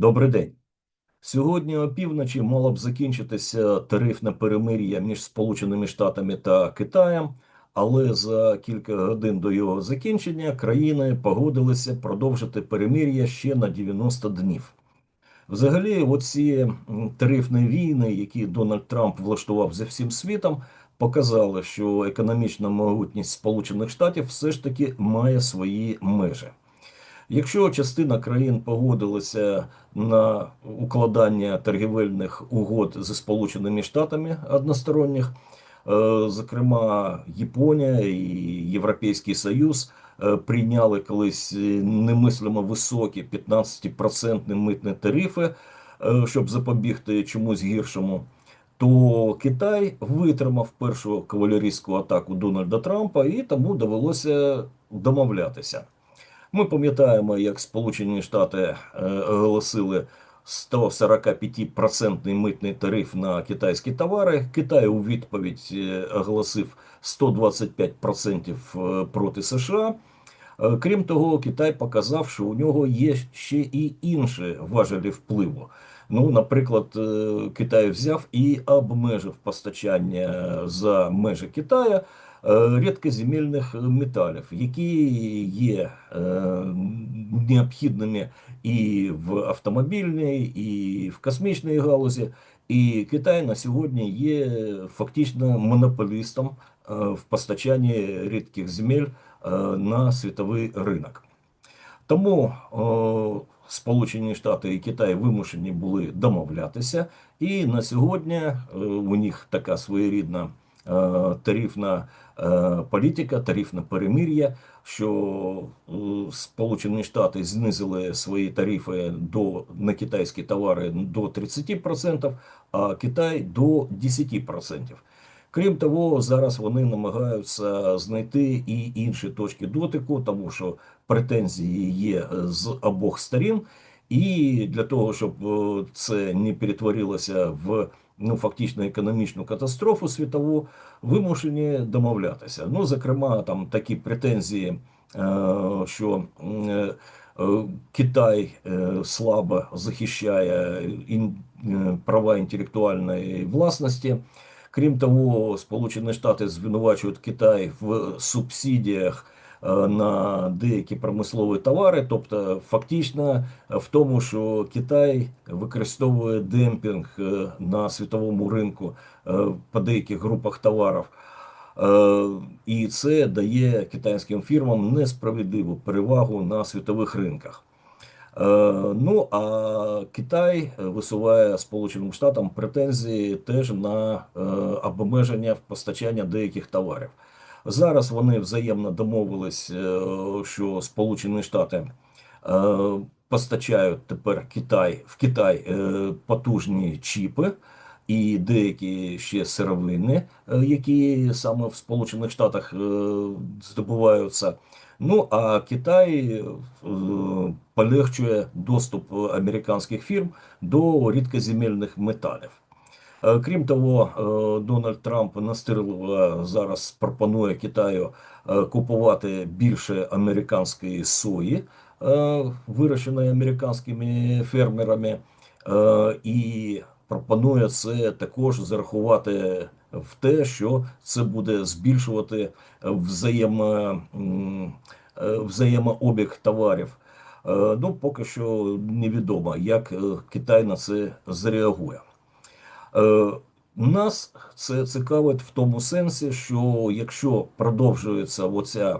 Добрий день. Сьогодні опівночі мало б закінчитися тарифне перемир'я між Сполученими Штатами та Китаєм, але за кілька годин до його закінчення країни погодилися продовжити перемир'я ще на 90 днів. Взагалі, оці тарифні війни, які Дональд Трамп влаштував за всім світом, показали, що економічна могутність Сполучених Штатів все ж таки має свої межі. Якщо частина країн погодилася на укладання торгівельних угод зі Сполученими Штатами односторонніх, е, зокрема Японія і Європейський Союз е, прийняли колись е, немислимо високі 15% митні тарифи, щоб запобігти чомусь гіршому. То Китай витримав першу кавалерійську атаку Дональда Трампа, і тому довелося домовлятися. Ми пам'ятаємо, як Сполучені Штати е, оголосили 145% митний тариф на китайські товари. Китай у відповідь е, оголосив 125% проти США. Е, Крім того, Китай показав, що у нього є ще і інші важелі впливу. Ну, наприклад, е, Китай взяв і обмежив постачання за межі Китаю е, рідкоземельних металів, які є е, необхідними і в автомобільній, і в космічній галузі. І Китай на сьогодні є фактично монополістом е, в постачанні рідких земель е, на світовий ринок. Тому Сполучені Штати і Китай вимушені були домовлятися, і на сьогодні е, у них така своєрідна е, тарифна е, політика, тарифне перемир'я, що е, Сполучені Штати знизили свої тарифи до на китайські товари до 30%, а Китай до 10%. Крім того, зараз вони намагаються знайти і інші точки дотику, тому що претензії є з обох сторін, і для того, щоб е, це не перетворилося в ну фактично економічну катастрофу світову, вимушені домовлятися. Ну, зокрема, там такі претензії, е, що е, е, Китай слабо захищає права інтелектуальної власності. Крім того, Сполучені Штати звинувачують Китай в субсидіях на деякі промислові товари, тобто фактично в тому, що Китай використовує демпінг е, на світовому ринку е, по деяких групах товарів. Е, І це дає китайським фірмам несправедливу перевагу на світових ринках. Е, Ну а Китай висуває Сполученим Штатам претензії теж на е, обмеження в постачання деяких товарів. Зараз вони взаємно домовились, е, що Сполучені Штати е, постачають тепер Китай в Китай е, потужні чіпи і деякі ще сировини, які саме в Сполучених Штатах здобуваються. Ну а Китай полегшує доступ американських фірм до рідкоземельних металів. Е, Крім того, е, Дональд Трамп настирливо зараз пропонує Китаю е, купувати більше американської сої, е, вирощеної американськими фермерами, е, і пропонує це також зарахувати в те, що це буде збільшувати взаємо, е, взаємообіг товарів. Е, Ну, поки що невідомо, як е, Китай на це зреагує. Е, Нас це цікавить в тому сенсі, що якщо продовжується оця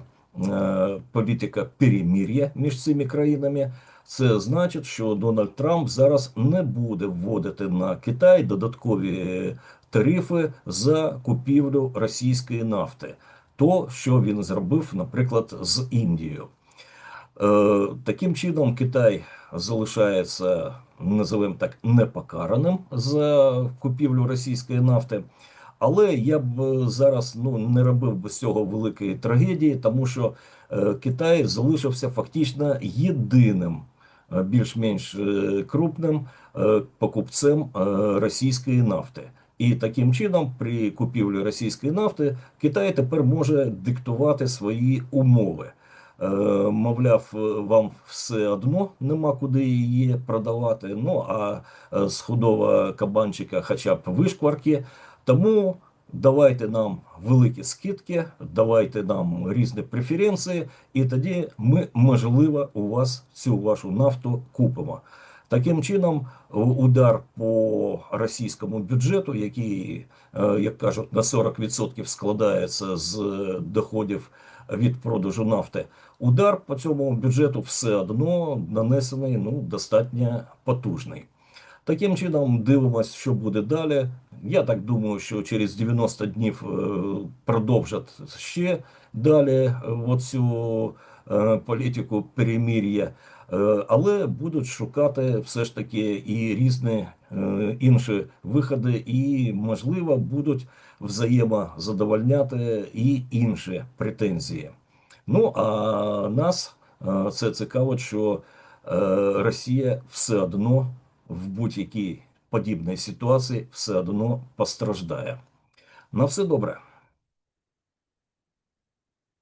е, політика перемир'я між цими країнами, це значить, що Дональд Трамп зараз не буде вводити на Китай додаткові е, тарифи за купівлю російської нафти, то що він зробив, наприклад, з Індією. Таким чином, Китай залишається, називаємо так, непокараним за купівлю російської нафти. Але я б е, зараз ну, не робив би з цього великої трагедії, тому що е, Китай залишився фактично єдиним, е, більш-менш крупним покупцем російської нафти. І таким чином, при купівлі російської нафти, Китай тепер може диктувати свої умови. Е, Мовляв, е, вам все одно нема куди її продавати. Ну а сходова худого кабанчика хоча б вишкварки. Тому давайте нам великі скидки, давайте нам різні преференції, і тоді ми, можливо, у вас цю вашу нафту купимо. Таким чином, удар по російському бюджету, який, е, як кажуть, на 40% складається з е, доходів від продажу нафти, удар по цьому бюджету все одно нанесений ну, достатньо потужний. Таким чином, дивимося, що буде далі. Я так думаю, що через 90 днів е, продовжать ще далі оцю політику перемір'я, але будуть шукати все ж таки і різні е, інші виходи, і, можливо, будуть взаємозадовольняти і інші претензії. Ну а нас е, це цікавить, що е, Росія все одно в будь-якій подібній ситуації все одно постраждає. На все добре.